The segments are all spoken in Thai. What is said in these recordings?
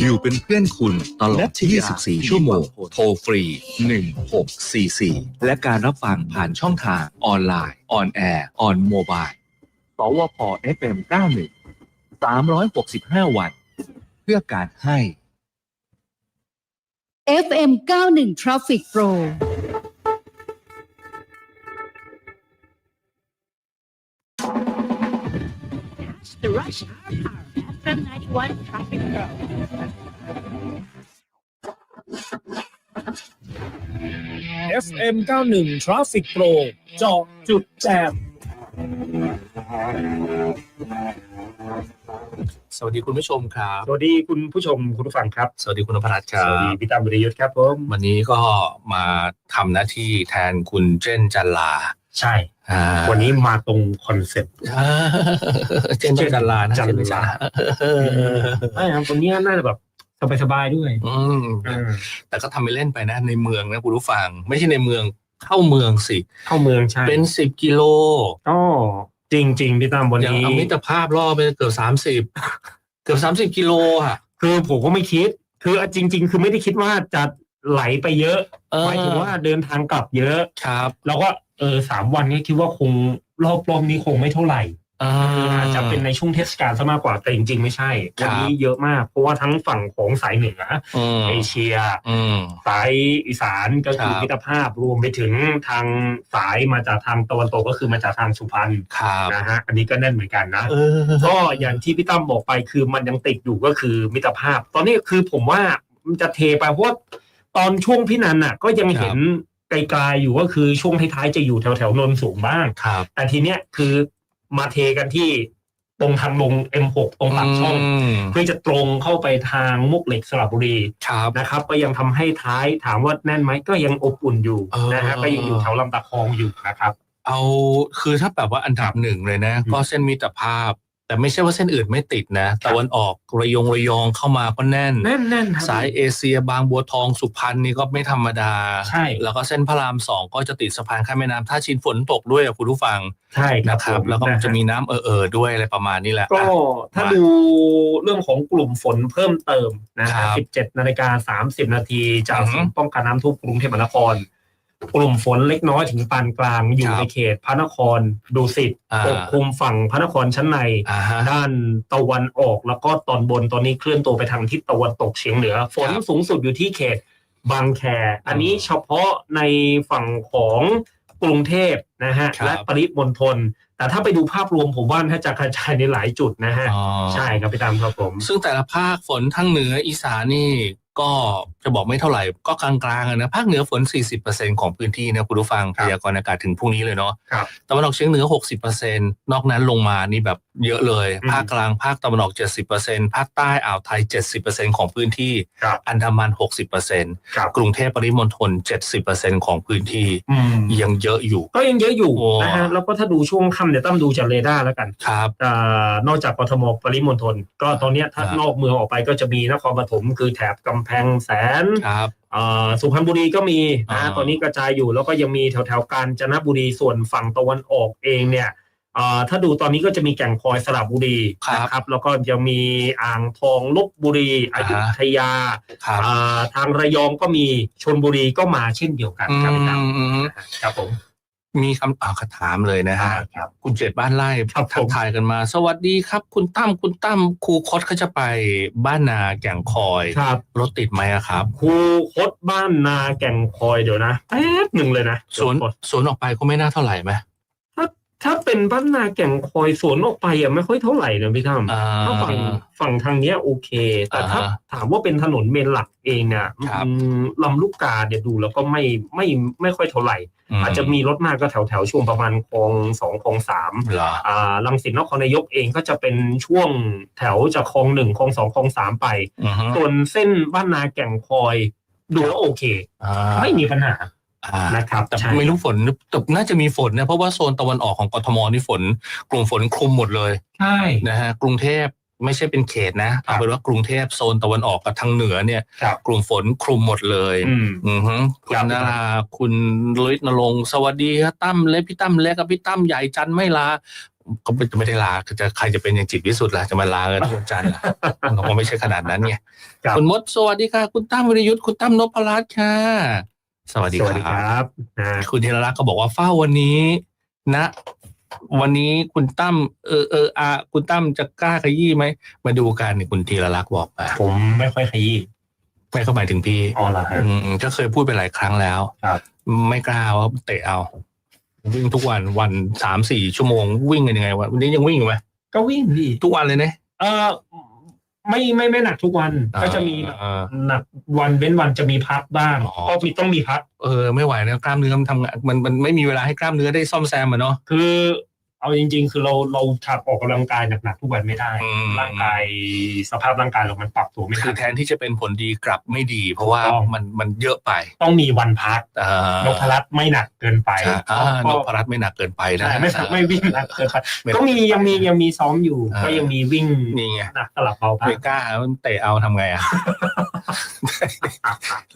อยู่เป็นเพื่อนคุณตลอนัดทยา24 ชั่วโมง โทรฟรี 1644 และการรับฟังผ่านช่องทางออนไลน์ ออนแอร์ ออนโมบายสวพ FM 91 365 วัน เพื่อการให้ FM 91 Traffic Pro That's the rush hour power FM 91 traffic pro. FM 91 Traffic Pro เจาะจุดแจมสวัสดีคุณผู้ชมครับ สวัสดีคุณผู้ชมคุณผู้ฟังครับ สวัสดีคุณนภัสคสรัวัสดีบ พี่ตามบริยุทธ์ครับผมวันนี้ก็มาทำหน้าที่แทนคุณเจนจันลา ใช่อ่าวันนี้มาตรงคอนเซ็ปต์อ่าเจนจันลานะจันลาเจนจันลาเออใช่ครับวันนี้น่าจะแบบสบายๆด้วยอืมเออแต่ก็ทำไปเล่นไปนะ ในเมืองนะคุณผู้ฟัง ไม่ใช่ในเมืองเข้าเมืองสิ เข้าเมืองใช่ เป็นสิบกิโลก็จริงๆพี่ตามวันอย่างนี้เอามิตรภาพล่อไปเกือบสามสิบเกือบสามสิบกิโลอะคือผมก็ไม่คิด คือจริง ๆ คือไม่ได้คิดว่าจะไหลไปเยอะเออหมายถึงว่าเดินทางกลับเยอะครับ แล้วก็ เออสามวันนี้คิดว่าคงรอบรอบนี้คงไม่เท่าไหร่อ่า อาจจะเป็นในช่วงเทศกาลซะมากกว่าแต่จริง ๆ ไม่ใช่ครัวับ นนี้เยอะมาก เพราะว่าทั้งฝั่งของสายเหนืออืมเอเชีย อืม สายอีสานก็คือครับ มิตรภาพรวมไปถึงทางสายมาจากทางตะวันตกก็คือมาจากทางสุพรรณครับนะฮะอันนี้ก็แน่นเหมือนกันนะ เออ ก็อย่างที่พี่ตั้มบอกไปคือมันยังติดอยู่ก็คือมิตรภาพ ตอนนี้คือผมว่ามันจะเทไปเพราะว่าตอนช่วงพี่นันน่ะ ก็ยังเห็น ไกลๆอยู่ก็คือช่วงท้ายๆจะอยู่แถวๆนนท์สูงบ้าง ครับ แต่ทีเนี้ยคือมาเทกันที่ตรงทางลง M6 ตรงปากช่อง มเพื่อจะตรงเข้าไปทางมุกเหล็กสระบุรีครับ นะครับ ก็ยังทำให้ท้ายถามว่าแน่นไหมก็ยังอบอุ่นอยู่เออ นะฮะก็ยังอยู่แถวลำตะคองอยู่นะครับ เอาคือถ้าแบบว่าอันดับหนึ่งเลยนะอืมก็เส้นมิตรภาพ แต่ไม่ใช่ว่าเส้นอื่นไม่ติดนะตะวันออกระยองระยองเข้ามาก็แน่น แน่นแน่นครับ สายเอเชียบางบัวทองสุพรรณนี่ก็ไม่ธรรมดา ใช่ แล้วก็เส้นพระรามสองก็จะติดสะพานข้ามแม่น้ำท่าชินฝนตกด้วยอะคุณผู้ฟังใช่ครับนะครับผมแล้วก็นฮจะมีน้ำเออเออๆด้วยอะไรประมาณนี้แหละก็อะ ถ้ามาดูเรื่องของกลุ่มฝนเพิ่มเติมนะครัฮะบ17นาฬิกา30 นาทีจากอือฮึ ศูนย์ป้องกันน้ำท่วมกรุงเทพมหานคร กลุ่มฝนเล็กน้อยถึงปานกลางอยู่ครับในเขตพระนครดุสิตอ่าปกคลุมฝั่งพระนครชั้นในอ่าฮะด้านตะวันออกแล้วก็ตอนบนตอนนี้เคลื่อนตัวไปทางทิศตะวันตกเฉียงเหนือ ฝนครับสูงสุดอยู่ที่เขตบางแค อันนี้เฉพาะในฝั่งของกรุงเทพนะฮะครับและปริมณฑลแต่ถ้าไปดูภาพรวมผมว่าถ้าจะกระจายในหลายจุดนะฮะอ๋อใช่ครับพี่ตามครับผม ซึ่งแต่ละภาคฝนทั้งเหนืออีสานนี่ ก็จะบอกไม่เท่าไหร่ก็กลางๆอะนะภาคเหนือฝน 40%ของพื้นที่นะคุณผู้ฟังครัพบยากรณ์อากาศถึงพรุ่งนี้เลยเนาะครับตะวันออกเฉียงเหนือ 60%นอกนั้นลงมานี่แบบเยอะเลยอืมภาคกลางภาคตะวันออก 70%ภาคใต้อ่าวไทย 70%ของพื้นที่ครับอันดามัน 60%ครับกรุงเทพปริมณฑล70%ของพื้นที่อืมยังเยอะอยู่ ก็ยังเยอะอยู่โอ้นะฮะแล้วก็ถ้าดูช่วงค่ำเดี๋ยวตั้มดูจากเรดาร์แล้วกันครับอ่านอกจากกทมปริมณฑลก็ตอนเนี้ยถ้าครับนอกเมืองออกไปก็จะมีนครปฐมคือแถบกำแพงแสนครับอ่าสุพรรณบุรีก็มีอ่านะตอนนี้กระจายอยู่แล้วก็ยังมีแถวแถวๆกาญจนบุรีส่วนฝั่งตะวันออกเองเนี่ยอ่าถ้าดูตอนนี้ก็จะมีแก่งคอยสระบุรีครับนะครับแล้วก็จะมีอ่างทองลบบุรีออ่าฮะยุธยาครับอ่าทางระยองก็มีชนบุรีก็มาเช่นเดียวกันอืครับพี่ตั้มมอืมครับผม มีคำอ่าคำถามเลยนะฮะครับคุณเจ็ดบ้านไร่ครับผมทักทายกันมา สวัสดีครับ คุณตั้มคุณตั้มครูคดเขาจะไปบ้านนาแก่งคอยครับ รถติดไหมอะครับครูคดบ้านนาแก่งคอยเดี๋ยวนะแป๊บหนึ่งเลยนะสวนเดี๋ยกดสวนออกไปก็ไม่น่าเท่าไหร่ไหมถ้าถ้าเป็นบ้านนาแก่งคอยสวนออกไปอะไม่ค่อยเท่าไหร่นะพี่ตั้มอ่าถ้าฝั่งฝั่งทางเนี้ยโอเค แต่ถ้าอ่าฮะถามว่าเป็นถนนเมนหลักเองเนี่ยครับอืมลำลูกกาเดี๋ยวดูแล้วก็ไม่ไม่ไม่ค่อยเท่าไหร่ม อาจจะมีรถมากก็แถวแถวๆช่วงประมาณคลองสองคลองสามเหรออ่าลังสิตนครนายกเองก็จะเป็นช่วงแถวจากคลองหนึ่งคลองสองคลองสามไปอือฮึส่วนเส้นบ้านนาแก่งคอยดูแล้วโอเคอ่าไม่มีปัญหาอ่านะครับแต่ใช่ไม่รู้ฝนแต่น่าจะมีฝนนะเพราะว่าโซนตะวันออกของกทมนี่ฝน กลุ่มฝนคลุมหมดเลย ใช่นะฮะกรุงเทพ ไม่ใช่เป็นเขตนะเอาเป็นว่ากรุงเทพโซนตะวันออกกับทางเหนือเนี่ย ครับ กลุ่มฝนคลุมหมดเลยอืม อือฮึคุครัณบ นาราคุณลุยนรงค์สวัสดีครับตั้มเล็กพี่ตั้มเล็กกับพี่ตั้มใหญ่จันไม่ลาก็ไม่ไม่ได้ลาจะใครจะเป็นอย่างจิตวิสุทธ์ล่ะจะมาลากันทุกวันจันทร์ล่ะมันก็ไม่ใช่ขนาดนั้นไงครับ คุณมดสวัสดีค่ะ คุณตั้มวิรยุทธ์คุณตั้มนพรัตน์ค่ะ สวัสดีสวัสดีคครับ รับนะ คุณธีรรักษ์ก็บอกว่าเฝ้าวันนี้นะ วันนี้คุณตั้มเออเอออาคุณตั้มจะกล้าขยี้ไหมมาดูกันนี่คุณธีรรักษ์บอกมาผมไม่ค่อยขยี้ไม่เข้าหมายถึงพี่อ๋อเหรอฮะอืมก็เคยพูดไปหลายครั้งแล้วครับไม่กล้าว่าเตะเอา วิ่งทุกวันวันสามสี่ชั่วโมงวิ่งกันยังไงวะวันนี้ยังวิ่งอยู่ไหมก็วิ่งดีทุกวันเลยเนี่ยเออ ไม่ไม่ไม่หนักทุกวันก็จะมีเออหนักวันเว้นวันจะมีพักบ้างอ๋อ ก็มีต้องมีพัก เออไม่ไหวนะกล้ามเนื้อมันทำงานมันมันไม่มีเวลาให้กล้ามเนื้อได้ซ่อมแซมอะเนาะ คือ เอาจริง ๆ คือเราเราถักออกกำลังกายหนักๆทุกวันไม่ได้ อืม ร่างกายสภาพร่างกายเรามันปรับตัวไม่คือทันแทนที่จะเป็นผลดีกลับไม่ดี เพราะว่าถูกต้องมันมันเยอะไปต้องมีวันพักอ่านพรัตน์ไม่หนักเกินไปใช่อ่านก็พรัตน์ไม่หนักเกินไปนะใช่ไม่ไม่วิ่งหนักเกินไปไม่ก็มียังมียังมีซ้อมอยู่ อ่า ก็ยังมีวิ่งนี่ไงหนักสลับเบาพัไม่กกล้ามันเตะเอาทำไงอะ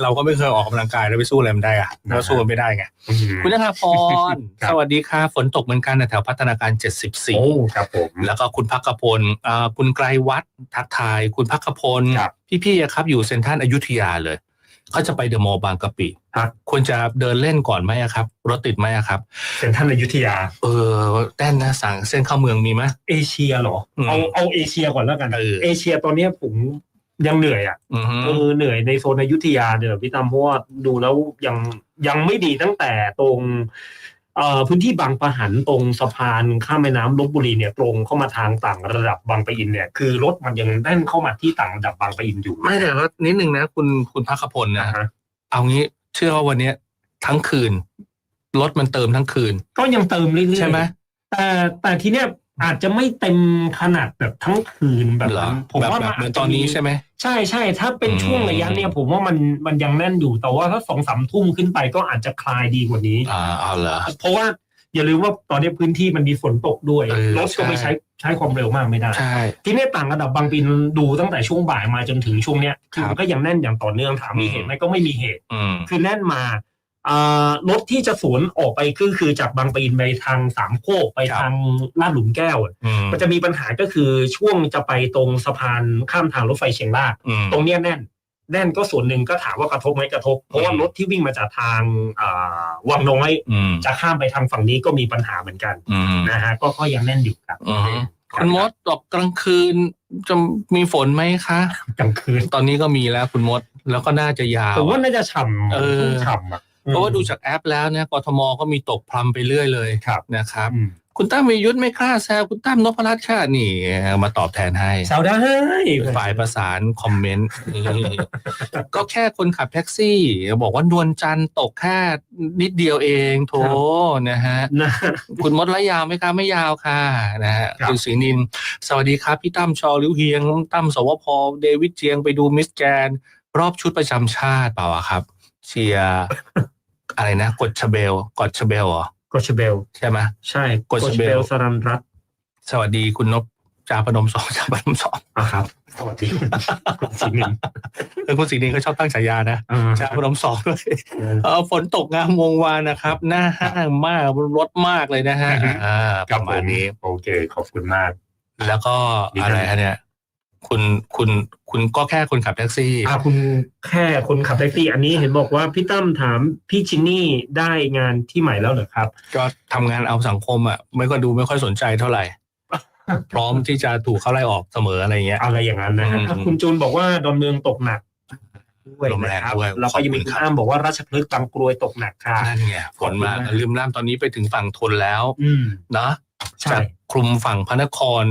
เราก็ไม่เคยออกกำลังกายแล้วไปสู้อะไรมันได้อะเราสู้มันไม่ได้ไง อืม คุณนภาพร ครับ สวัสดีค่ะ ฝนตกเหมือนกันนะแถวพัฒนาการโอ้74ครับผมแล้วก็คุณพักกพลอ่าคุณไกรวัฒน์ทักทาย คุณพักกพลครับพี่ๆอะครับอยู่เซ็นทรัลอยุธยาเลยเขาจะไปเดอะมอลล์บางกะปิครับควรจะเดินเล่นก่อนไหมอะครับ รถติดไหมอะครับ เซ็นทรัลอยุธยา เออแต้นนะสั่งเส้นเข้าเมืองมีไหมเอเชียเหรออืมเอาเอาเอเชียก่อนแล้วกัน เออเอเชียตอนเนี้ยผมยังเหนื่อยอะอือฮึเออเหนื่อยในโซนอยุธยาเนี่ยพี่ตั้มเพราะว่าดูแล้วยังยังไม่ดีตั้งแต่ตรงเอ่อ พื้นที่บางปะหันตรงสะพานข้ามแม่น้ำลบบุรีเนี่ยตรงเข้ามาทางต่างระดับบางปะอินเนี่ยคือรถมันยังแน่นเข้ามาที่ต่างระดับบางปะอินอยู่ ไม่แต่ว่านิดนึงนะคุณคุณพักกพลนะนะฮะเอางี้เชื่อว่าวันเนี้ยทั้งคืนรถมันเติมทั้งคืน ก็ยังเติมเรื่อยๆใช่ไหมแต่แต่ทีเนี้ย อาจจะไม่เต็มขนาดแบบทั้งคืนแบบเหรอนั้นผมแบบว่าแบบมันเหมือนอาจจะตอนนี้ใช่ไหมใช่ใช่ถ้าเป็นอืมช่วงระยะเนี้ยผมว่ามันมันยังแน่นอยู่แต่ว่าถ้าสองสามทุ่มขึ้นไปก็อาจจะคลายดีกว่านี้อ่าเอาเหรอเพราะว่าอย่าลืมว่าตอนนี้พื้นที่มันมีฝนตกด้วยเออรถก็ไม่ใช่ใช้ใช้ความเร็วมากไม่ได้ใช่ทีนี้ต่างระดับบางปีนดูตั้งแต่ช่วงบ่ายมาจนถึงช่วงเนี้ยคือครับมันก็ยังแน่นอย่างต่อเนื่องถามมีอืมเหตุไหมก็ไม่มีเหตุอืมคือแน่นมาอ่า รถที่จะสวนออกไปคือคือจากบางปีนไปทางสามโคกไปครับทางลาดหลุมแก้วอะอืมมันจะมีปัญหาก็คือช่วงจะไปตรงสะพานข้ามทางรถไฟเชียงรากอืมตรงเนี้ยแน่น แน่นก็ส่วนหนึ่งก็ถามว่ากระทบไหมกระทบ เพราะว่าอืมรถที่วิ่งมาจากทางอ่าวังน้อย อืม จะข้ามไปทางฝั่งนี้ก็มีปัญหาเหมือนกันอืม นะฮะก็ก็ยังแน่นอยู่ครับอืมคุณมดตกกลางคืนจะมีฝนไหมคะ กลางคืนตอนนี้ก็มีแล้วคุณมดแล้วก็น่าจะยาว ผมว่าน่าจะฉ่ำเออฉ่ำอะ เพราะว่าดูจากแอปแล้วเนี่ยกทมก็มีตกพรำไปเรื่อยเลยครับนะครับอืมคุณตั้มวิยุทธ์ไม่กล้าแซวคุณตั้มนพรัตน์ค่ะนี่มาตอบแทนให้แซวได้ฝ่ายประสานคอมเมนต์นี่ก็แค่คนขับแท็กซี่ บอกว่านวลจันทร์ตกแค่นิดเดียวเองโถนะฮะนะคุณมดระยาวไหมคะไม่ยาวค่ะนะฮะครับคุณศรีนิน สวัสดีครับ พี่ตั้มชอลิวเฮียงตั้มสวพเดวิดเจียงไปดูมิสแกรนด์รอบชุดประจำชาติเปล่าอะครับ เชียร์ อะไรนะกดชเบลกดชเบลเหรอกชเบลใช่ไหมใช่กชเบลสรันรัตน์สวัสดีคุณนพจาพนมสองจาพนมสองอะครับ สวัสดีคุณสินินเออคุณศรีนินก็ชอบตั้งฉายานะอ่าจาพนมสองด้วยเออฝนตกงามวงวานนะครับ หน้าห้างมากรถมากเลยนะฮะอ่าปครับระผมาณมนี้ โอเค ขอบคุณมาก แล้วก็ดีนะอะไรฮะเนี่ย คุณคุณคุณก็แค่คนขับแท็กซี่อ่าคุณแค่คนขับแท็กซี่ อันนี้เห็นบอกว่าพี่ตั้มถามพี่จินนี่ได้งานที่ใหม่แล้วเหรอครับ ก็ทำงานเอาสังคมอะไม่ก็ดูไม่ค่อยสนใจเท่าไหร่ พร้อมที่จะถูกเขาไล่ออกเสมออะไรเงี้ยอะไรอย่างนั้นนะฮะอืมอะคุณจูนบอกว่าดอนเมืองตกหนักด้วยลมแรงนะครับด้วยแล้วก็ยังมีขอบคุคุณณครับอ้ามบอกว่าราชพฤกษ์บางกรวยตกหนักค่ะนั่นไงฝนมาขอบคุณมากลืมล่ามตอนนี้ไปถึงฝั่งทนแล้วอืมนะใช่จากคลุมฝั่งพระนคร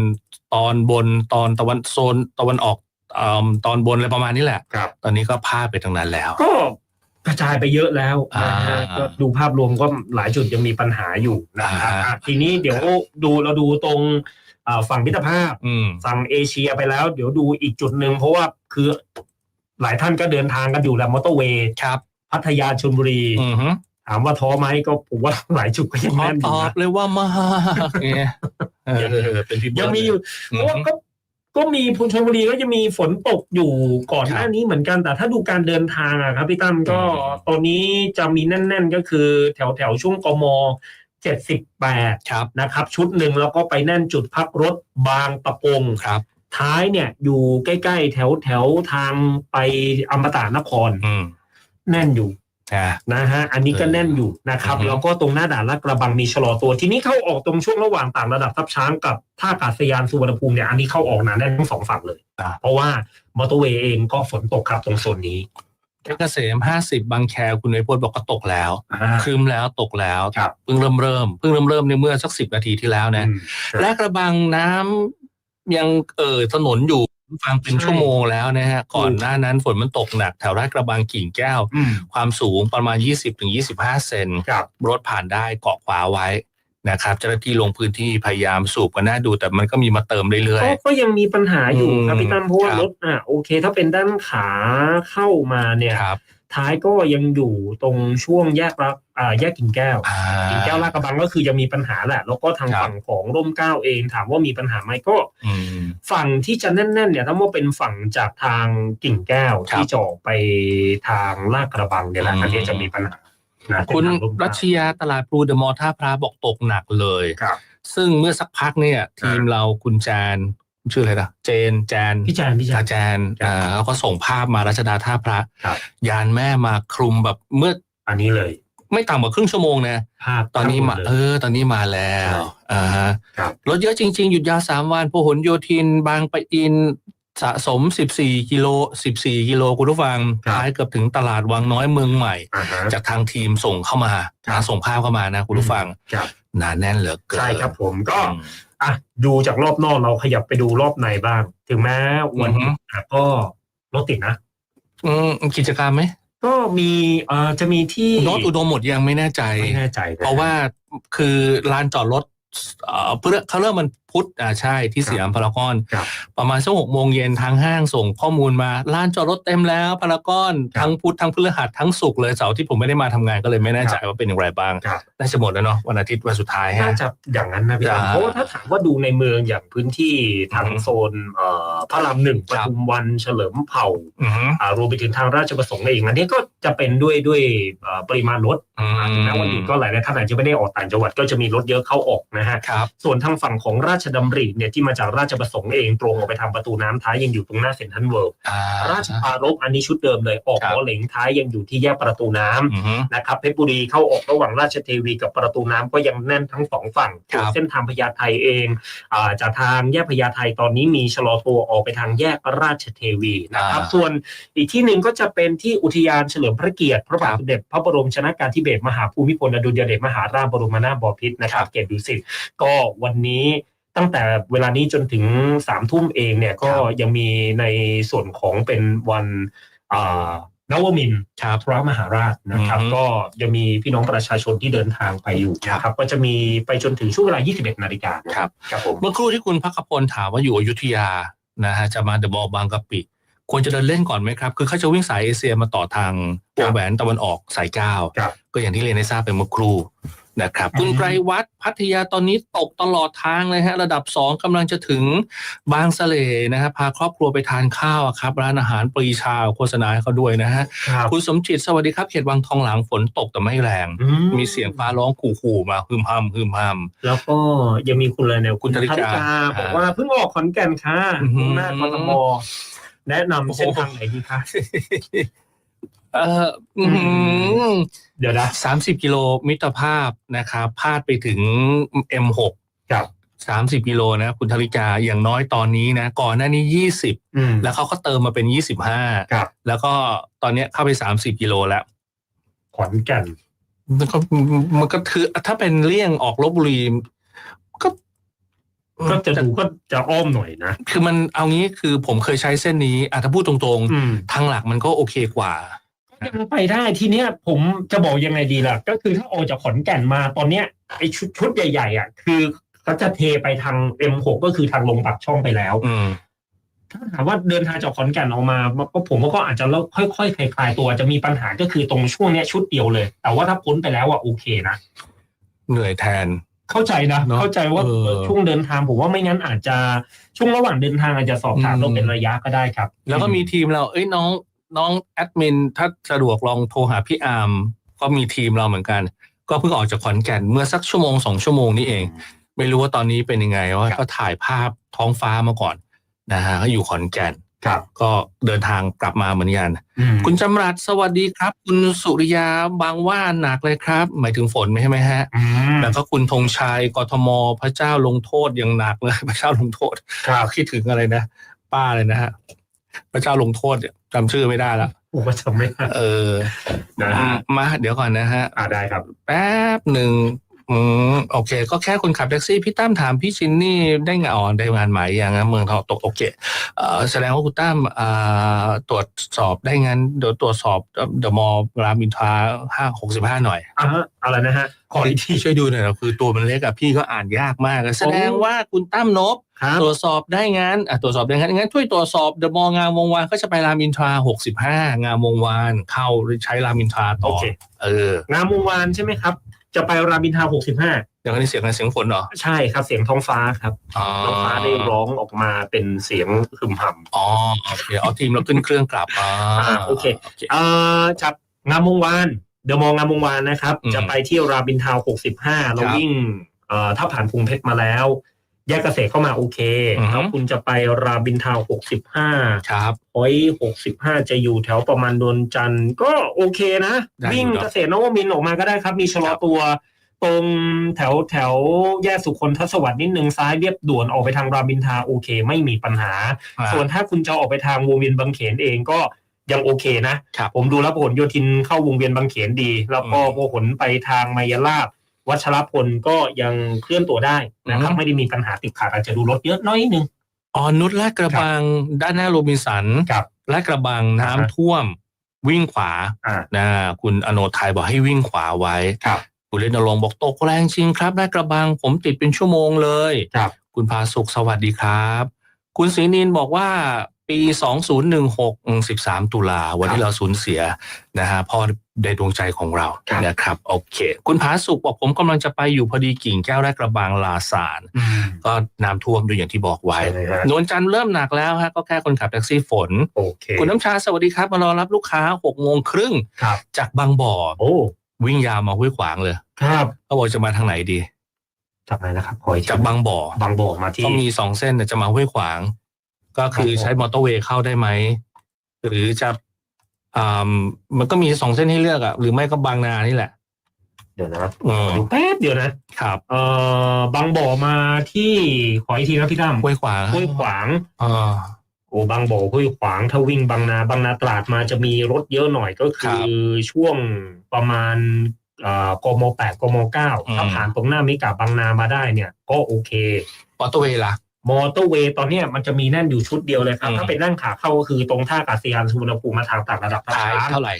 ตอนบนตอนตะวันโซนตะวันออกอมตอนบนอะไรประมาณนี้แหละ ครับ ตอนนี้ก็พาดไปทางนั้นแล้ว ก็กระจายไปเยอะแล้วนะฮะอ่าก็ดูภาพรวมก็หลายจุดยังมีปัญหาอยู่นะครับอ่าอะทีนี้เดี๋ยวดูเราดูตรงอ่าฝั่งมิตรภาพอืม ฝั่งเอเชียไปแล้ว เดี๋ยวดูอีกจุดหนึ่งเพราะว่าคือหลายท่านก็เดินทางกันอยู่แล้วมอเตอร์เวย์ครับ พัทยาชลบุรี อือฮึถามว่าท้อไหมก็ผมว่าหลายจุดก็ยังขอแน่นอตยู่อบนะเลยว่ามากเนี่ย เออเป็นพี่เบิร์ดยังมีอยู่เพราะว่าก็ก็มีพุนชลบุรีก็จะมีฝนตกอยู่ก่อนหน้านี้เหมือนกัน แต่ถ้าดูการเดินทางอะครับพี่ตั้มก็อืมตอนนี้จะมีแน่น ๆ ก็คือแถวแถวๆช่วงกม78ครับนะครับ ชุดหนึ่งแล้วก็ไปแน่นจุดพักรถบางปะกงครับ ท้ายเนี่ยอยู่ใกล้ ๆ แถวแถวทางไปอมตะนครอืมแน่นอยู่อ่า นะฮะอันนี้ก็เออแน่นอยู่นะครับอือฮึแล้วก็ตรงหน้าด่านลาดกระบังมีชะลอตัว ทีนี้เข้าออกตรงช่วงระหว่างต่างระดับทับช้างกับท่าอากาศยานสุวรรณภูมิเนี่ยอันนี้เข้าออกหนาแน่นทั้งสองฝั่งเลย เพราะว่ามอเตอร์เวย์เองก็ฝนตกครับตรงโซนนี้เพชรเกษมห้าสิบบางแคคุณไอพจน์บอกก็ตกแล้วอ่าครึมแล้วตกแล้วครับเพิ่งเริ่มเริ่มเพิ่งเริ่มเริ่มในเมื่อสักสิบนาทีที่แล้วนะอืมและกระบังน้ำยังเอ่อถนนอยู่ ฟังเป็นใช่ชั่วโมงแล้วนะฮะก่อนถูกหน้านั้นฝนมันตกหนักแถวราชกระบังกิ่งแก้วอืมความสูงประมาณ 20-25 เซนครับรถผ่านได้เกาะขวาไว้นะครับเจ้าหน้าที่ลงพื้นที่พยายามสูบกันน่าดูแต่มันก็มีมาเติมเรื่อยก็ก็ยังมีปัญหาอยู่อืมครับพี่ตั้มเพราะว่าครับรถอะโอเค ถ้าเป็นด้านขาเข้ามาเนี่ยๆครับ ท้ายก็ยังอยู่ตรงช่วงแยกรักอ่าแยกกิ่งแก้วอ่ากิ่งแก้วลาดกระบังก็คือยังมีปัญหาแหละ แล้วก็ทางครับฝั่งของร่มเกล้าเองถามว่ามีปัญหาไหมก็อืมฝั่งที่จะแน่นๆเนี่ยถ้าว่าเป็นฝั่งจากทางกิ่งแก้วครับที่จะออกไปทางลาดกระบังเนี่ยแหละอืมอันนี้จะมีปัญหานะคุณเส้นทางร่มเกรัล้าชยาตลาดพลูเดอะมอลล์ท่าพระบอกตกหนักเลยครับซึ่งเมื่อสักพักเนี่ย ทีมเราคุณแจน ชื่ออะไรนะเจนแจนพี่แจนพี่แจอานจารย์ครับอ่าเขาก็ส่งภาพมารัชดาท่าพระ ครับ ยานแม่มาคลุมแบบเมื่ออันนี้เลย ไม่ต่ำกว่าครึ่งชั่วโมงนะภาพตอนนี้มา ทั้งหดเอเลยอ ตอนนี้มาแล้วใช่อ่าฮะครับ รถเยอะจริง ๆ หยุดยาวสามวันพหลโยธิน บางปะอิน สะสม 14 กิโล 14 กิโลคุณผู้ฟังครับท้ายเกือบถึงตลาดวังน้อยเมืองใหม่อ่าฮะจากทางทีมส่งเข้ามาครับนะส่งภาพเข้ามานะ คุณผู้ฟังครับหนาแน่นเหลือเกินใช่ครับผมก็อืมอะดูจากรอบนอกเราขยับไปดูรอบในบ้าง ถึงแม้วันอือฮึนี้อะก็รถติดนะ อืมกิจกรรมไหมก็มีเอ่อจะมีที่โน้ตอุดมหมดยังไม่แน่ใจไม่แน่ใจนเพราะว่าคือลานจอดรถเอ่อเพื่อเขาเริ่มมัน พุธอ่าใช่ที่ครับสยามพารากอนครับประมาณสักหกโมงเย็นทางห้างส่งข้อมูลมาลานจอดรถเต็มแล้วพารากอนครับทั้งพุธทั้งพฤหัสทั้งศุกร์เลยเสาร์ที่ผมไม่ได้มาทำงานก็เลยไม่แน่ใจว่าเป็นอย่างไรบ้างครับน่าจะหมดแล้วเนาะวันอาทิตย์วันสุดท้ายน่าฮะจะอย่างนั้นนะพี่ตั้มอ่าเพราะว่าถ้าถามว่าดูในเมืองอย่างพื้นที่ทางอือฮึโซนเอ่อพระรามหนึ่งปครับทุมวันเฉลิมเผ่าอือฮึอ่ารวมไปถึงทางราชประสงค์เองอันนี้ก็จะเป็นด้วยด้วยเอ่อปริมาณรถอืมถึงแม้วันหยุดก็หลายท่านอาจจะไม่ได้ออกต่างจังหวัดก็จะมีรถเยอะเข้าออกนะฮะครับส่วนทางฝั่งของราชดำริเนี่ยที่มาจากราชประสงค์เองตรงออกไปทางประตูน้ำท้ายยังอยู่ตรงหน้าเซ็นทรัลเวิลด์อ่าราชปารบอันนี้ชุดเดิมเลยออกครับหัวเหลงท้ายยังอยู่ที่แยกประตูน้ำอือฮึนะครับเพชรบุรีเข้าออกระหว่างราชเทวีกับประตูน้ำก็ยังแน่นทั้งสองฝั่งครับส่วนเส้นทางพญาไทเองอาจากทางแยกพญาไทตอนนี้มีชะลอตัวออกไปทางแยกราชเทวีนะครับอ่าส่วนอีกที่หนึ่งก็จะเป็นที่อุทยานเฉลิมพระเกียรติพระบาทครับสมเด็จพระบรมชนกาธิเบศรมหาภูมิพลอดุลยเดชมหาราชบรมนาถบพิตรนะครับเกียรติดุสิตก็วันนี้ ตั้งแต่เวลานี้จนถึงสามทุ่มเองเนี่ยก็ยังมีในส่วนของเป็นวันอ่านวมินทร์ครับพระมหาราชนะครับอือฮึก็ยังมีพี่น้องประชาชนที่เดินทางไปอยู่ครับนะครับก็จะมีไปจนถึงช่วงเวลา 21 นาฬิกาครับครับผมเมื่อครู่ที่คุณพักขพลถามว่าอยู่อยุธยานะฮะจะมาเดอะมอลล์บางกะปิควรจะเดินเล่นก่อนไหมครับ คือเขาจะวิ่งสายเอเชียมาต่อทางวงแหวนตะวันออกสายเก้าครับก็อย่างที่เรียนให้ทราบไปเมื่อครู่ นะครับอืมคุณไกรวัฒน์พัทยาตอนนี้ตกตลอดทางเลยฮะระดับสองกำลังจะถึงบางสะเลนะฮะพาครอบครัวไปทานข้าวอะครับร้านอาหารปรีชาโฆษณาให้เขาด้วยนะฮะครับคุณสมจิตสวัสดีครับเขตวังทองหลังฝนตกแต่ไม่แรงอืมีเสียงฟ้าร้องขู่ๆมาฮึมฮัมฮึมฮัมแล้วก็ยังมีคุณอะไรเนี่ยคุณธริกาบอกว่าเพิ่งออกขอนแก่นค่ะอือหือมุ่งหน้ากทมแนะนำเส้นทางไหนดีคะ เอออืมเดี๋ยวนะสามสิบกิโลมิตรภาพนะครับพาดไปถึง M6 ครับสามสิบกิโลนะคุณธริกาอย่างน้อยตอนนี้นะ ก่อนหน้านี้ยี่สิบอืมแล้วเขาก็เติมมาเป็นยี่สิบห้าครับแล้วก็ตอนเนี้ยเข้าไปสามสิบกิโลแล้ว ขอนแก่นมันก็มันก็คือถ้าเป็นเลี่ยงออกลบบุรีก็ก็จะดูก็จะอ้อมหน่อยนะ คือมันเอางี้คือผมเคยใช้เส้นนี้อะถ้าพูดตรงอืมๆทางหลักมันก็โอเคกว่า ยังไปได้ทีเนี้ยผมจะบอกยังไงดีล่ะ ก็คือถ้าออกจากขอนแก่นมาตอนเนี้ยไอชุดชุดใหญ่ๆอะคือเขาจะเทไปทาง M6 ก็คือทางลงปากช่องไปแล้วอืมถ้าถามว่าเดินทางจากขอนแก่นออกมาก็ผมว่าก็อาจจะแล้วค่อยๆคลายๆตัวจะมีปัญหาก็คือตรงช่วงเนี้ยชุดเดียวเลย แต่ว่าถ้าพ้นไปแล้วอะโอเคนะเหนื่อยแทนเข้าใจนะเนอะเข้าใจว่าเออช่วงเดินทางผมว่าไม่งั้นอาจจะช่วงระหว่างเดินทางอาจจะสอบถามอืมเราเป็นระยะก็ได้ครับ แล้วก็มีทีมเราเอ้ยน้อง น้องแอดมินถ้าสะดวกลองโทรหาพี่อาร์มก็มีทีมเราเหมือนกัน ก็เพิ่งออกจากขอนแก่นเมื่อสักชั่วโมงสองชั่วโมงนี้เอง ไม่รู้ว่าตอนนี้เป็นยังไงว่าครับก็ถ่ายภาพท้องฟ้ามาก่อนนะฮะก็อยู่ขอนแก่นครับก็เดินทางกลับมาเหมือนกันอืมคุณจำรัดสวัสดีครับ คุณสุริยาบางว่าหนักเลยครับ หมายถึงฝนไหมใช่ไหมฮะอืมแล้วก็คุณธงชัยกทม พระเจ้าลงโทษอย่างหนักเลย พระเจ้าลงโทษครับคิดถึงอะไรนะ ป้าเลยนะฮะ พระเจ้าลงโทษเนี่ย จำชื่อไม่ได้ละผมก็จำไม่ได้เออนะฮะมาเดี๋ยวก่อนนะฮะอ่าได้ครับ แป๊บหนึ่ง อืมโอเค ก็แค่คนขับแท็กซี่พี่ตั้มถามพี่ชินนี่ได้งานอ๋อได้งานใหม่ยังนะเมืองทองตกโอเคเอ่อแสดงว่าคุณตั้มอ่าตรวจสอบได้งานเดี๋ยวตรวจสอบเดอะมอลล์รามอินทราห้าหกสิบห้าหน่อยอ่าฮะอะไรนะฮะ ขออีกทีช่วยดูหน่อยนะคือตัวมันเล็กอะพี่ก็อ่านยากมากอะแสดงว่าคุณตั้มนบครับ ตรวจสอบได้งานอะตรวจสอบได้งานงั้นช่วยตรวจสอบเดอะมอลล์งามวงวานก็จะไปรามอินทราหกสิบห้างามวงวานเข้าใช้รามอินทราต่โออเค เออ งามวงวานใช่ไหมครับ จะไปรามอินทราหกสิบห้าอย่างนี้เสียงอะไรเสียงฝนเหรอ ใช่ครับเสียงท้องฟ้าครับอ๋อท้องฟ้าได้ร้องออกมาเป็นเสียงหึมห่ำอ๋อโอเคเอาทีมเราขึ้นเครื่องกลับอ่าอ่าโอเคเอ่อจากงามวงวานเดอะมองงามวงวานนะครับอืมจะไปที่รามอินทราหกสิบห้าเราครับวิ่งเอ่อถ้าผ่านกรุงเพชรมาแล้ว แยกเกษตรเข้ามาโอเคอือฮึถ้าคุณจะไปรามอินทราหกสิบห้าครับพอยหกสิบห้าจะอยู่แถวประมาณดวนจันทร์ก็โอเคนะได้อยู่วิ่งเนอะเกษตรนวมินทร์ออกมาก็ได้ครับ มีชะลอครับตัวตรงแถวแถวแยกสุคนทศวรรษนิดนึงซ้ายเรียบด่วนออกไปทางรามอินทราโอเค ไม่มีปัญหาอ่าส่วนถ้าคุณจะออกไปทางวงเวียนบางเขนเองก็ยังโอเคนะครับผมดูแล้วพหลโยธินเข้าวงเวียนบางเขนดี แล้วก็อืมพหลไปทางมายาลาบ วัชรพลก็ยังเคลื่อนตัวได้นะครับอืมไม่ได้มีปัญหาติดขัดอาจจะดูรถเยอะน้อยนึงอ่อนนุชลาดกระบังด้านหน้าโรบินสันครับลาดกระบังน้ำอ่าฮะท่วมวิ่งขวาอ่านะคุณอโนไทยบอกให้วิ่งขวาไว้ครับคุณเลนรงค์บอกตกแรงจริงครับลาดกระบังผมติดเป็นชั่วโมงเลย ครับ คุณพาสุขสวัสดีครับ คุณศรีนินบอกว่า ปี 2016อืม13 ตุลาวันที่เราสูญเสียนะฮะพ่อในดวงใจของเราครับนะครับโอเค คุณพาสุขบอกผมกำลังจะไปอยู่พอดีกิ่งแก้วแรกกระบังลาสานก็น้ำท่วมด้วยอย่างที่บอกไว้ใช่ฮะนวลจันทร์เริ่มหนักแล้วฮะก็แค่คนขับแท็กซี่ฝนโอเคคุณน้ำชาสวัสดีครับ มารอรับลูกค้าหกโมงครึ่งครับจากบางบ่อโอ้วิ่งยาวมาห้วยขวางเลย ครับเขาบอกจะมาทางไหนดีจากไหนนะครับขออีกทีจากบางบ่อบางบ่อมาที่ก็มีสองเส้นน่ะจะมาห้วยขวาง ก็คือบางบ่อใช้มอเตอร์เวย์เข้าได้ไหม หรือจะอ่ามันก็มีสองเส้นให้เลือกอะหรือไม่ก็บางนานี่แหละ เดี๋ยวนะอืมดูแป๊บเดียวนะครับเอ่อบางบ่อมาที่ขออีกทีนะพี่ตั้มห้วยขวางห้วยขวางอ่าโอ้บางบ่อห้วยขวางถ้าวิ่งบางนาบางนาตราดมาจะมีรถเยอะหน่อยก็คืครัอบช่วงประมาณเอ่อกมแปดกมเก้าอืมถ้าผ่านตรงหน้ามิกาบางนามาได้เนี่ย ก็โอเคมอเตอร์เวย์ล่ะ มอเตอร์เวย์ตอนเนี้ยมันจะมีแน่นอยู่ชุดเดียวเลยครับอืมถ้าเป็นนั่งขาเข้าก็คือตรงท่าอากาศยานสุวรรณภูมิมาทางต่างระดับท้ายช้างเท่าไหร่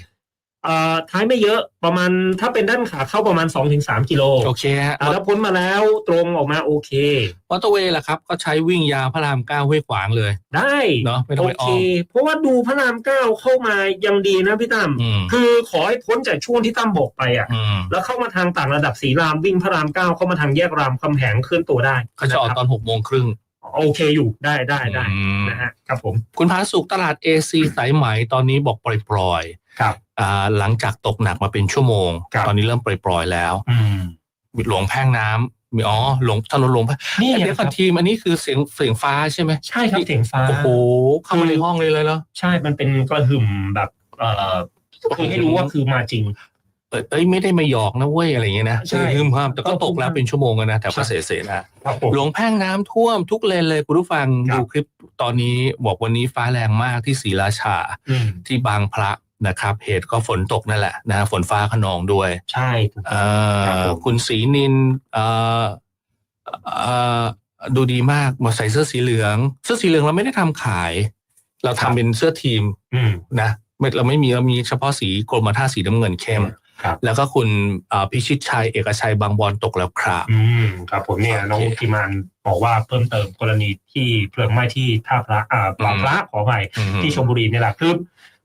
เอ่อท้ายไม่เยอะประมาณถ้าเป็นด้านขาเข้าประมาณ2อถึงสกิโลโอเคฮะอ่าถ้าพ้นมาแล้วตรงออกมาโอเคมอเตอร์เวย์ล่ะครับ ก็ใช้วิ่งยาวพระรามเก้าห้วยขวางเลย ได้เนาะไม่ต้องโอไปอ้เคอมเพราะว่าดูพระรามเก้าเข้ามายังดีนะพี่ตั้มอืมคือขอให้พ้นจากช่วงที่ตั้มบอกไปอะอืมแล้วเข้ามาทางต่างระดับสีรามวิ่งพระรามเก้าเข้ามาทางแยกรามคำแหงเคลื่อนตัวได้ก็จะออกนคตรับอนหกโมงครึ่ง โอเคอยู่ได้ได้ได้อืมนะฮะครับผม คุณพาสุขตลาดเอซีสายไหมตอนนี้บอกปล่อยครับๆอ่าหลังจากตกหนักมาเป็นชั่วโมงครับตอนนี้เริ่มปล่อยๆแล้วอืมมีหลวงแพ่งน้ำมีอ๋อหลวงถนนหลวงแพ่งนี่เดี๋ยวคก่รัอนบทีมอันนี้คือเสียงเสียงฟ้าใช่ไหมใช่ครับเสียงฟ้าโอ้โหเข้ามาในห้องเลยเลยเหรอใช่มันเป็นกระหึ่มแบบ เอ่อคือให้รู้ว่าคือมาจริง เอ้ยเอ้ยไม่ได้มาหยอกนะเว้ยอะไรอย่างเงี้ยนะใช่ฮึมห้ามแต่ก็ตกแล้วเป็นชั่วโมงแล้วนะแต่ก็ใช่เสๆนะครับผมหลวงแพ่งน้ำท่วมทุกเลนเลยคุณผู้ฟังครับดูคลิปตอนนี้บอกวันนี้ฟ้าแรงมากที่ศรีราชาอืมที่บางพระนะครับเหตุก็ฝนตกนั่นแหละนะฝนฟ้าขนองด้วย ใช่ถูกเอ่ครับอผมคุณศรีนินเอ่อเอ่อดูดีมากมาใส่เสื้อสีเหลือง เสื้อสีเหลืองเราไม่ได้ทำขาย เราทำเป็นเสื้อทีมอืมนะไม่เราไม่มีเรามีเฉพาะสีกรมท่าสีน้ำเงินเข้มครับ แล้วก็คุณเอ่อพิชิตชัยเอกชัยบางบอนตกแล้วครับอืมครับผมเนี่ยโอเคน้องพิมานบอกว่าเพิ่มเติมกรณีที่เพลิงไหม้ที่ท่าพระอ่าปลาพระขออภัยอืมที่ชลบุรีเนี่ยแหละคือ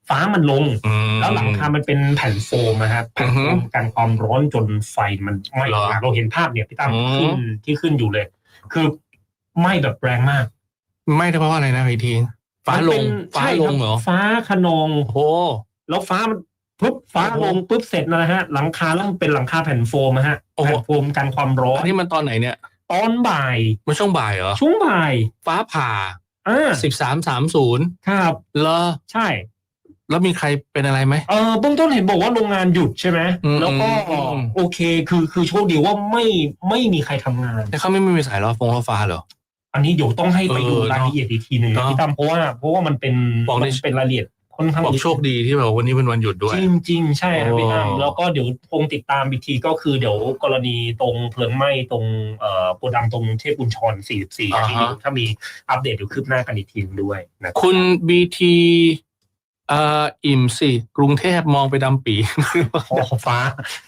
ฟ้ามันลงอืมแล้วหลังคา มันเป็นแผ่นโฟมนะครับแผ่นโฟอือมฮึกันความร้อนจนไฟมันไหม้เหรอออกมาเราเห็นภาพเนี่ยพี่ตั้มอืมขึ้นที่ขึ้นอยู่เลย คือไหม้แบบแรงมากไม่ได้เพราะอะไรนะพี่ทีฟ้าลงมันเป็นฟ้าใช่ลครับงเหรอฟ้าขนองโอ้โหแล้วฟ้ามัน ปุ๊บฟ้าลงปุ๊บเสร็จนะฮะ หลังคาแล้วมันเป็นหลังคาแผ่นโฟมนะฮะโอ้โหแผ่นโฟมกันความร้ออันนนี้มันตอนไหนเนี่ยตอนบ่ายมันช่วงบ่ายเหรอช่วงบ่าย ฟ้าผ่าอ่าสิบสามสามศูนย์ครับเหรอใช่ แล้วมีใครเป็นอะไรไหมเออเบื้องต้นเห็นบอกว่าโรงงานหยุดใช่ไหมอืมแล้วก็อืมโอเคคือคือโชคดีว่าไม่ไม่มีใครทำงาน แต่เขาไม่ไม่มีสายรอฟงรอฟ้าเหรออันนี้เดี๋ยวต้องให้ไปดูเออรายละเอียดอีกทีหนึ่งเนอะพี่ตั้มเพราะว่าเพราะว่ามันเป็นบอกมัได้นเป็นรายละเอียด ค่อนข้างบอกลึกโชคดีที่แบบวันนี้เป็นวันหยุดด้วย จริงจริงๆใช่ครับพี่ตั้มโอ้แล้วก็เดี๋ยวคงติดตามอีกทีก็คือเดี๋ยวกรณีตรงเพลิงไหม้ตรงเอ่อโกดังตรงเทพบุญชร 44อันนี้เดี๋ยวถ้ามีอัปเดตเดี๋ยวคืบหน้ากันอีกทีหนึ่งด้วยนะคุณบีทีเอ่ออิ่มสิกรุงเทพมองไปดำปีขอฟ้า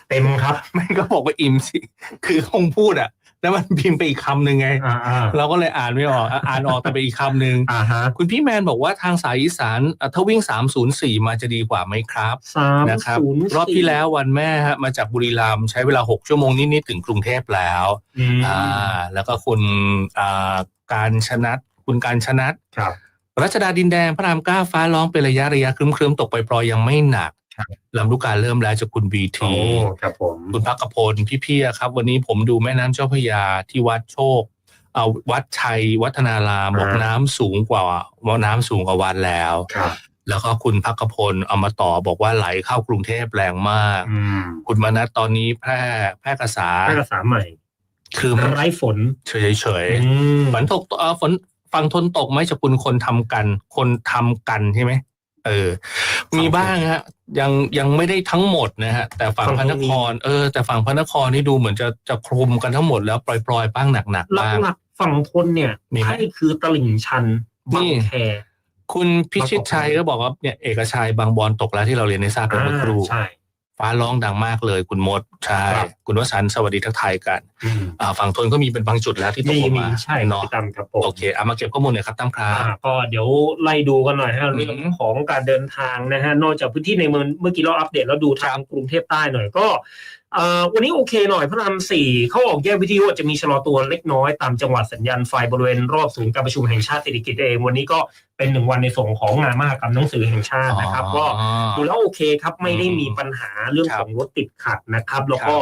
เต็มครับมันก็บอกว่าอิ่มสิ คือคงพูดอะ แล้วมันพิมพ์ไปอีกคำหนึ่งไง อ่าอ่าเราก็เลยอ่านไม่ออกอะอ่านออกแต่เป็นอีกคำหนึ่งอ่าฮะคุณพี่แมนบอกว่าทางสายอีสานอะถ้าวิ่ง 304 มาจะดีกว่าไหมครับ สามนะครับ ศูนย์รอบที่แล้ววันแม่ฮะมาจากบุรีรัมย์ใช้เวลา 6 ชั่วโมงนิดๆถึงกรุงเทพแล้วอืมอ่าแล้วก็คุณอ่าการชนัดคุณการชนัด ครับ รัชดาดินแดงพระรามเก้าฟ้าร้องเป็นระยะระยะครึ้มๆตกไปปลอยๆยังไม่หนักครับ ลำลูกกาเริ่มแล้วจากคุณบีโอ้ทีครับผมคุณพักกพลพี่เพียครับ วันนี้ผมดูแม่น้ำเจ้าพระยาที่วัดโชคเอาวัดชัยวัฒนารามบอกน้ำสูงกว่าว่าน้ำสูงกว่าวัดแล้วครับแล้วก็คุณพักกพลเอามาต่อบอกว่าไหลเข้ากรุงเทพแรงมากอืมคุณมนัทตอนนี้แพร่แพร่กษาภาษาใหม่ คือมันไร้ฝน เฉยเฉยๆอืมฝนตกเออฝนฟังทนตกไหมจากคุณคนทำกัน คนทำกันใช่ไหม เออ มีบ้างฮะ ยังยังไม่ได้ทั้งหมดนะฮะ แต่ฝั่งพระนคร เออ แต่ฝั่งพระนครนี่ดูเหมือนจะจะคลุมกันทั้งหมดแล้วปล่อยๆบ้างหนักๆหบ้างลักๆฝั่งทนเนี่ยมีไหมใช่คือตลิ่งชันนี่บางแคคุณพิชิตชัยก็บอกว่าเนี่ยเอกชัยบางบอลตกแล้วที่เราเรียนในทราบไปเมื่อครู่ใช่ ฟ้าร้องดังมากเลยคุณมดใช่ครับคุณวสันต์สวัสดีทักทายกันอืมอ่าฝั่งทนก็มีเป็นบางจุดแล้วที่ตกมีลงมีมาใช่เนาะพี่ตั้มครับผมโอเคเอามาเก็บข้อมูลหน่อยครับตั้มครัอ่าบก็เดี๋ยวไล่ดูกันหน่อยฮะอืมเรื่องของการเดินทางนะฮะนอกจากพื้นที่ในเมืองเมื่อกี้เราอัปเดตแล้วดูทางกรุงเทพใต้หน่อยก็เอ่อ วันนี้โอเคหน่อยพระรามสี่เข้าออกแยกวิทยุอาจจะมีชะลอตัวเล็กน้อยตามจังหวัดสัญญาณไฟบริเวณรอบศูนย์การประชุมแห่งชาติเศรษฐกิจเอง วันนี้ก็เป็นหนึ่งวันในส่วนของงานมหกรรมหนังสือแห่งชาตินะครับ ก็ดูแล้วโอเคครับไม่ได้มีปัญหาเรื่องครับของรถติดขัดนะครับ แล้วก็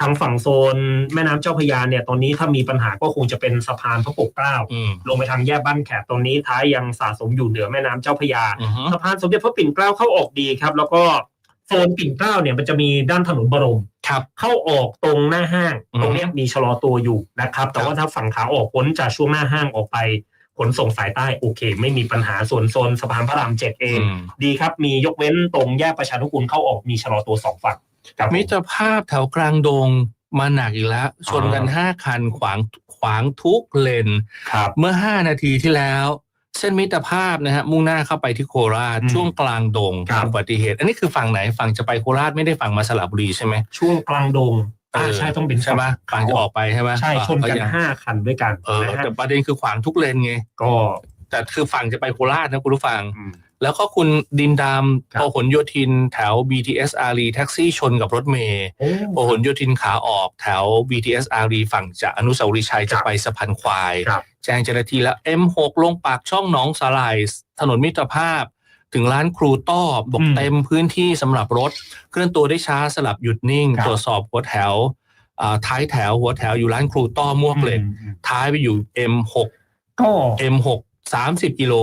ทางฝั่งโซนแม่น้ำเจ้าพระยาเนี่ยตอนนี้ถ้ามีปัญหาก็คงจะเป็นสะพานพระปกเกล้าอืมลงไปทางแยกบ้านแขกตรงนี้ท้ายยังสะสมอยู่เหนือแม่น้ำเจ้าพระยาอือฮึสะพานสมเด็จพระปิ่นเกล้าเข้าออกดีครับ แล้วก็โซนปิ่นเกล้าเนี่ยมันจะมีด้านถนนบรม ครับ เข้าออกตรงหน้าห้าง อืมตรงเนี้ยมีชะลอตัวอยู่นะครับ แต่ครับว่าถ้าฝั่งขาออกพ้นจากช่วงหน้าห้างออกไป ขนส่งสายใต้โอเค ไม่มีปัญหาส่วนโซนสะพานพระรามเจ็ดเองอืมดีครับ มียกเว้นตรงแยกประชานุกูลเข้าออกมีชะลอตัวสองฝั่งครับมิตรภาพแถวกลางดงมาหนักอีกแล้ว ชนกันห้าคันขวางขวางทุกเลน ครับ เมื่อห้านาทีที่แล้ว เส้นมิตรภาพนะฮะมุ่งหน้าเข้าไปที่โคราช อืมช่วงกลางดงครับ อุบัติเหตุ อันนี้คือฝั่งไหนฝั่งจะไปโคราชไม่ได้ฝั่งมาสระบุรีใช่ไหม ช่วงกลางดงอ่าเออ ใช่ต้องเป็นใช่ไหมฝั่งจะออกไปใช่ไหมใช่ชนกันยังห้าคันด้วยกันเออนะฮะแต่ประเด็นคือขวางทุกเลนไง ก็แต่คือฝั่งจะไปโคราชนะคุณผู้ฟัง อืม แล้วก็คุณดินดามครับพหลโยธินแถว BTS อารีแท็กซี่ชนกับรถเมย์โอ้พหลโยธินขาออกแถว BTS อารีฝั่งจากอนุสาวรีย์ชัยครัจะบไปสะพานควายครับแจ้งเจ้าหน้าที่แล้ว M6 ลงปากช่องหนองสาลายถนนมิตรภาพ ถึงร้านครูต้อบอกอืมเต็มพื้นที่สำหรับรถ เคลื่อนตัวได้ช้าสลับหยุดนิ่งครับตรวจสอบหัวแถวอ่าท้ายแถวหัวแถวอยู่ร้านครูต้อมวกเหล็กอืมท้ายไปอยู่ M6 ก็ M6 30กิโล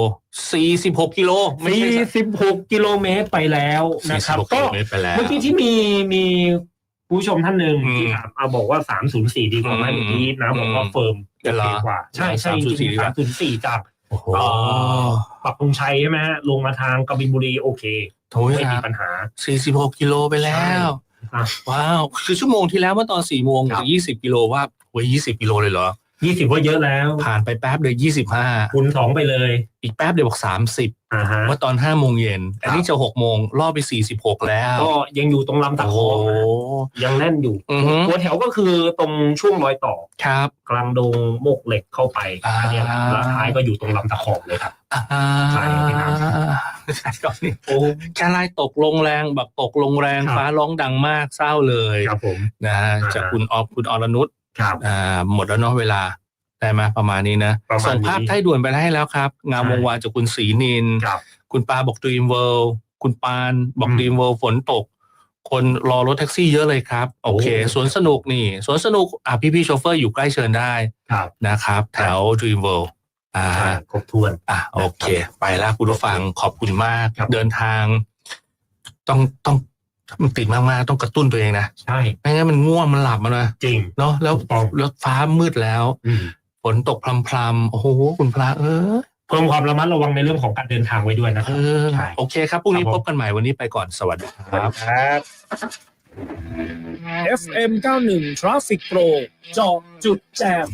46กิโลไม่สี่ใช่ สิบหกกิโลเมตรไปแล้วนะครับ 46กิก็โลเมตรไปแล้ว เมื่อกี้ที่มีมีผู้ชมท่านหนึ่งอืมที่ถามเอาบอกว่าสามศูนย์สี่ดีกว่าไหมอืมเมื่อกี้นะบอกว่าเฟิร์มเดี๋ยวเหรอโอเคกว่า ใช่ใช่304จริงดีกสาว่า มศูนย์สี่จากโอ้โหเอ่อปักธงชัยใช่ไหมฮะลงมาทางกบินบุรีโอเค โถ่ไม่คมีรับปัญหา46กิโลไปแล้วอะว้าว คือชั่วโมงที่แล้วเมื่อตอน4โมงครับ ถึง20กิโลว่าเว้ย20กิโลเลยเหรอ ยี่สิบว่าเยอะแล้ว ผ่านไปแป๊บเดียว25คูณสองไปเลย อีกแป๊บเดียวบอก30อ่าฮะเมื่อตอน5โมงเย็น อันนี้จะ6โมงล่อไป46แล้ว ก็ยังอยู่ตรงลำตะโอ้คโหองนะยังแน่นอยู่อือฮึหัวแถวก็คือตรงช่วงรอยต่อครับ กลางดงโมกเหล็กเข้าไปอ่าอันเนี้ยแล้วท้ายก็อยู่ตรงลำตะคองเลยครับอ่าใช่ครับใช่ครับนี่โอ้แค่ไล่ตกลงแรงแบบตกลงแรงครับฟ้าร้องดังมากเศร้าเลยครับผมนะฮะอ่าจากคุณออฟคุณอรนุช ครับ อ่าหมดแล้วเนาะเวลาได้ไหมประมาณนี้นะประมาณนี้ ส่งภาพไทยด่วนไปให้แล้วครับ งามวงวานจากคุณศรีนิน ครับ คุณปาบอก Dream World คุณปานบอกอืมดีมเวิลฝนตก คนรอรถแท็กซี่เยอะเลยครับ โอเคโอ้ สวนสนุกนี่สวนสนุกอะพี่พี่ๆโชเฟอร์อยู่ใกล้เชิญได้ครับนะครับ แถวดีมเวิลอ่าใช่ครบถ้วน อะโอเค ไปแล้วคุณผู้ฟังขอบคุณมาก ครับ เดินทาง ต้องต้อง มันติดมากๆต้องกระตุ้นตัวเองนะใช่ไม่งั้นมันง่วงมันหลับมันนะจริงเนาะแล้วถูกต้องแล้วฟ้ามืดแล้วอืมฝนตกพรำๆโอ้โหคุณพระเออเพิ่มความระมัดระวังในเรื่องของการเดินทางไว้ด้วยนะคเอรับอใช่โอเคครับพรุ่งนี้ครับผมพบกันใหม่วันนี้ไปก่อนสวัสดีครับครับ FM 91 Traffic Pro เจาะจุดแจม